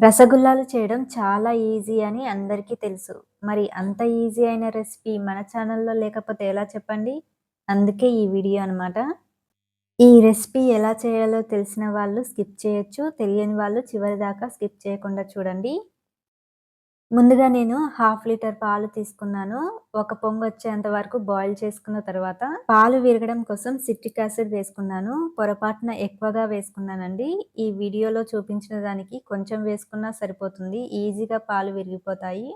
రసగుల్లాలు చేయడం చాలా ఈజీ అని అందరికీ తెలుసు. మరి అంత ఈజీ అయిన రెసిపీ మన ఛానల్‌లో లేకపోతే ఎలా చెప్పండి? అందుకే ఈ వీడియో అనమాట. ఈ రెసిపీ ఎలా చేయాలో తెలిసిన వాళ్ళు స్కిప్ చేయొచ్చు. తెలియని వాళ్ళు చివరిదాకా స్కిప్ చేయకుండా చూడండి. ముందుగా నేను హాఫ్ లీటర్ పాలు తీసుకున్నాను. ఒక పొంగు వచ్చేంత వరకు బాయిల్ చేసుకున్న తర్వాత, పాలు విరగడం కోసం సిట్రిక్ యాసిడ్ వేసుకున్నాను. పొరపాటున ఎక్కువగా వేసుకున్నానండి. ఈ వీడియోలో చూపించిన దానికి కొంచెం వేసుకున్నా సరిపోతుంది. ఈజీగా పాలు విరిగిపోతాయి.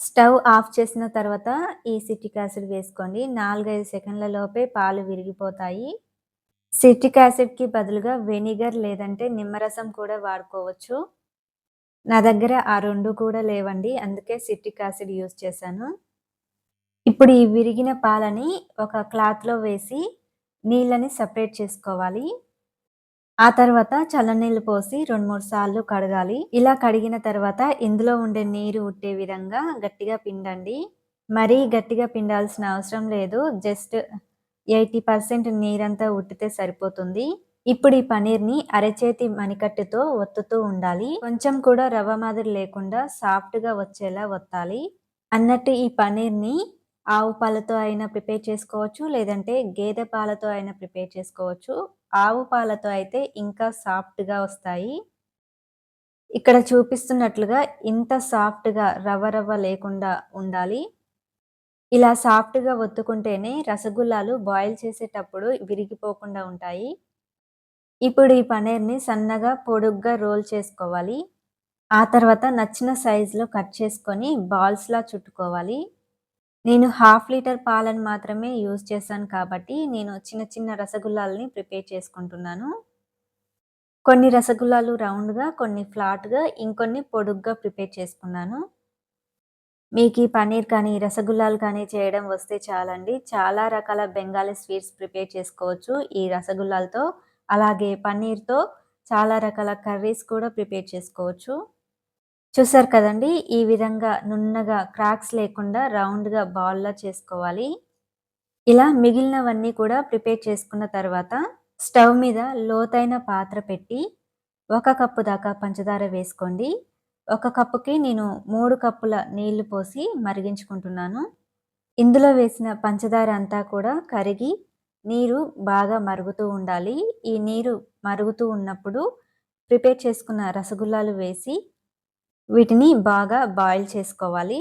స్టవ్ ఆఫ్ చేసిన తర్వాత ఈ సిట్రిక్ యాసిడ్ వేసుకోండి. 4, 5 సెకండ్ల లోపే పాలు విరిగిపోతాయి. సిట్రిక్ యాసిడ్‌కి బదులుగా వెనిగర్ లేదంటే నిమ్మరసం కూడా వాడుకోవచ్చు. నా దగ్గర ఆ రెండు కూడా లేవండి. అందుకే సిట్రిక్ యాసిడ్ యూజ్ చేశాను. ఇప్పుడు ఈ విరిగిన పాలని ఒక క్లాత్‌లో వేసి నీళ్ళని సపరేట్ చేసుకోవాలి. ఆ తర్వాత చల్లనీళ్ళు పోసి 2, 3 సార్లు కడగాలి. ఇలా కడిగిన తర్వాత ఇందులో ఉండే నీరు ఉట్టే విధంగా గట్టిగా పిండండి. మరీ గట్టిగా పిండాల్సిన అవసరం లేదు. జస్ట్ 80% నీరంతా ఉట్టితే సరిపోతుంది. ఇప్పుడు ఈ పన్నీర్‌ని అరచేతి మణికట్టుతో ఒత్తుతూ ఉండాలి. కొంచెం కూడా రవ్వ మాదిరి లేకుండా సాఫ్ట్‌గా వచ్చేలా ఒత్తాలి. అన్నట్టు ఈ పన్నీర్‌ని ఆవు పాలతో అయినా ప్రిపేర్ చేసుకోవచ్చు. లేదంటే గేదె పాలతో అయినా ప్రిపేర్ చేసుకోవచ్చు. ఆవు పాలతో అయితే ఇంకా సాఫ్ట్‌గా వస్తాయి. ఇక్కడ చూపిస్తున్నట్లుగా ఇంత సాఫ్ట్‌గా రవ్వ రవ్వ లేకుండా ఉండాలి. ఇలా సాఫ్ట్‌గా ఒత్తుకుంటేనే రసగుల్లాలు బాయిల్ చేసేటప్పుడు విరిగిపోకుండా ఉంటాయి. ఇప్పుడు ఈ పన్నీర్‌ని సన్నగా, పొడుగ్గా రోల్ చేసుకోవాలి. ఆ తర్వాత నచ్చిన సైజులో కట్ చేసుకొని బాల్స్‌లా చుట్టుకోవాలి. నేను హాఫ్ లీటర్ పాలను మాత్రమే యూజ్ చేశాను కాబట్టి నేను చిన్న చిన్న రసగుల్లాలని ప్రిపేర్ చేసుకుంటున్నాను. కొన్ని రసగుల్లాలు రౌండ్‌గా, కొన్ని ఫ్లాట్‌గా, ఇంకొన్ని పొడుగ్గా ప్రిపేర్ చేసుకున్నాను. మీకు ఈ పన్నీర్ కానీ, రసగుల్లాలు కానీ చేయడం వస్తే చాలండి. చాలా రకాల బెంగాలీ స్వీట్స్ ప్రిపేర్ చేసుకోవచ్చు ఈ రసగుల్లాలతో. అలాగే పన్నీర్‌తో చాలా రకాల కర్రీస్ కూడా ప్రిపేర్ చేసుకోవచ్చు. చూసారు కదండీ! ఈ విధంగా నున్నగా క్రాక్స్ లేకుండా రౌండ్‌గా బాల్‌లా చేసుకోవాలి. ఇలా మిగిలినవన్నీ కూడా ప్రిపేర్ చేసుకున్న తర్వాత స్టవ్ మీద లోతైన పాత్ర పెట్టి ఒక కప్పు దాకా పంచదార వేసుకోండి. ఒక కప్పుకి నేను మూడు కప్పుల నీళ్ళు పోసి మరిగించుకుంటున్నాను. ఇందులో వేసిన పంచదార అంతా కూడా కరిగి నీరు బాగా మరుగుతూ ఉండాలి. ఈ నీరు మరుగుతూ ఉన్నప్పుడు ప్రిపేర్ చేసుకున్న రసగుల్లాలు వేసి వీటిని బాగా బాయిల్ చేసుకోవాలి.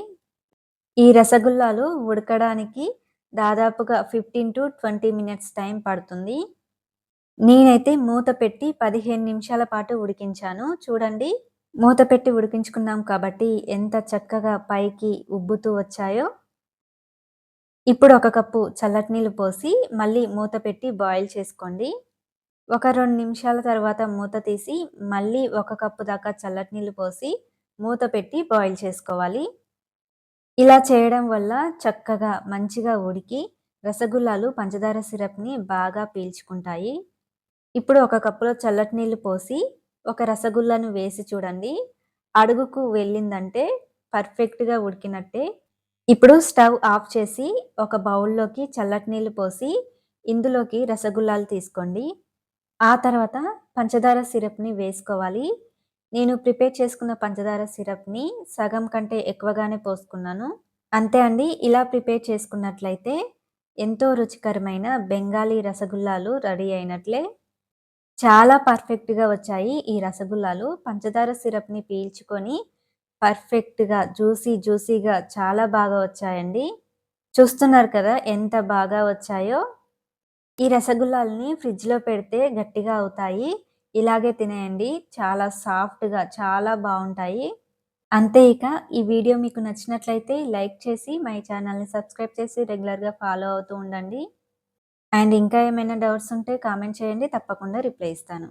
ఈ రసగుల్లాలు ఉడకడానికి దాదాపుగా 15-20 మినిట్స్ టైం పడుతుంది. నేనైతే మూత పెట్టి 15 నిమిషాల పాటు ఉడికించాను. చూడండి మూత పెట్టి ఉడికించుకున్నాం కాబట్టి ఎంత చక్కగా పైకి ఉబ్బుతూ వచ్చాయో. ఇప్పుడు ఒక కప్పు చల్లటి నీళ్ళు పోసి మళ్ళీ మూత పెట్టి బాయిల్ చేసుకోండి. ఒక రెండు నిమిషాల తర్వాత మూత తీసి మళ్ళీ ఒక కప్పు దాకా చల్లటి నీళ్ళు పోసి మూత పెట్టి బాయిల్ చేసుకోవాలి. ఇలా చేయడం వల్ల చక్కగా మంచిగా ఉడికి రసగుల్లాలు పంచదార సిరప్‌ని బాగా పీల్చుకుంటాయి. ఇప్పుడు ఒక కప్పులో చల్లటి నీళ్ళు పోసి ఒక రసగుల్లాను వేసి చూడండి. అడుగుకు వెళ్ళిందంటే పర్ఫెక్ట్‌గా ఉడికినట్టే. ఇప్పుడు స్టవ్ ఆఫ్ చేసి ఒక బౌల్‌లోకి చల్లటి నీళ్ళు పోసి ఇందులోకి రసగుల్లాలు తీసుకోండి. ఆ తర్వాత పంచదార సిరప్‌ని వేసుకోవాలి. నేను ప్రిపేర్ చేసుకున్న పంచదార సిరప్‌ని సగం కంటే ఎక్కువగానే పోసుకున్నాను. అంతే అండి. ఇలా ప్రిపేర్ చేసుకున్నట్లయితే ఎంతో రుచికరమైన బెంగాలీ రసగుల్లాలు రెడీ అయినట్లే. చాలా పర్ఫెక్ట్‌గా వచ్చాయి ఈ రసగుల్లాలు. పంచదార సిరప్‌ని పీల్చుకొని పర్ఫెక్ట్‌గా జ్యూసీ జ్యూసీగా చాలా బాగా వచ్చాయండి. చూస్తున్నారు కదా ఎంత బాగా వచ్చాయో. ఈ రసగుల్లాలని ఫ్రిడ్జ్‌లో పెడితే గట్టిగా అవుతాయి. ఇలాగే తినేయండి. చాలా సాఫ్ట్‌గా చాలా బాగుంటాయి అంతే ఇక ఈ వీడియో మీకు నచ్చినట్లయితే లైక్ చేసి మై ఛానల్‌ని సబ్స్క్రైబ్ చేసి రెగ్యులర్‌గా ఫాలో అవుతూ ఉండండి. అండ్ ఇంకా ఏమైనా డౌట్స్ ఉంటే కామెంట్ చేయండి. తప్పకుండా రిప్లై ఇస్తాను.